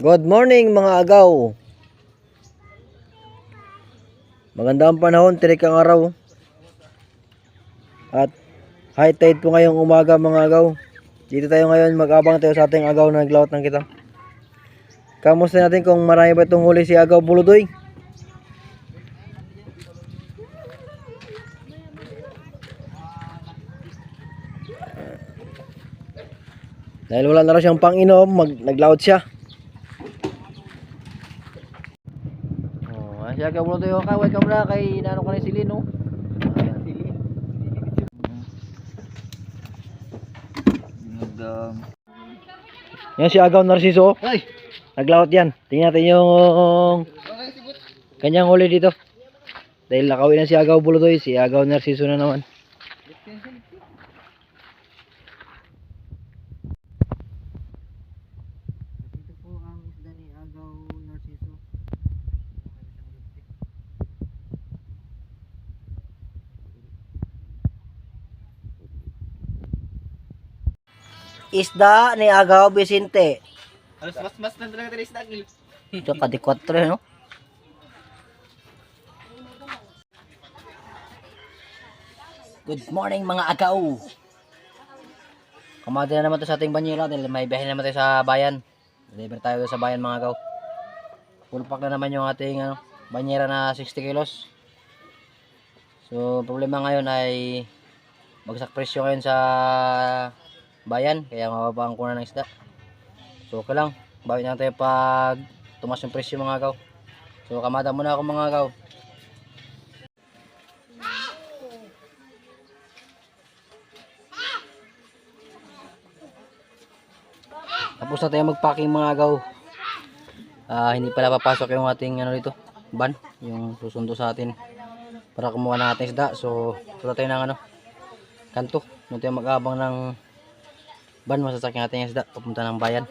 Good morning mga agaw. Maganda ang panahon, tirik ang araw. At high tide po ngayong umaga mga agaw. Dito tayo ngayon mag-abang tayo sa ating agaw na naglawat ng kita. Kamusta natin kung marami ba itong huli si agaw buludoy? Dahil wala na raw siyang pang-inom, mag naglaot siya. Oh, siya ka mo tayo ka, welcome na kay nano ka ni Silin, no? Yan si Agaw Narciso. Ay! Naglaot yan. Tingnan natin yung kanyang huli dito. Dahil nakawin na si Agaw Buludoy, si Agaw Narciso na naman. Ito po ang isda ni Agaw Narciso. Isda ni Agaw Vicente. Alas mas mas na talaga tayo dagil. Ito ka di 4 no? Good morning mga agaw. Kamada na naman to sa ating banyera may biyahe naman tayo sa bayan. Deliver tayo sa bayan mga agaw. Full pack na naman yung ating ano, banyera na 60 kilos. So problema ngayon ay bagsak presyo ngayon sa bayan kaya mababa ang kuna ng isda. So okay lang. Bawi na tayo pag tumas yung presyo mga agaw. So kamada muna ako mga agaw. Tapos na tayo magpacking mga agaw. Ah, hindi pala papasok yung ating ano dito, van, yung susundo sa atin para kumuha ng ating isda. So, punta tayo ng ano, kanto. Doon tayo mag-abang ng van masasakyan natin yung isda papunta ng bayan.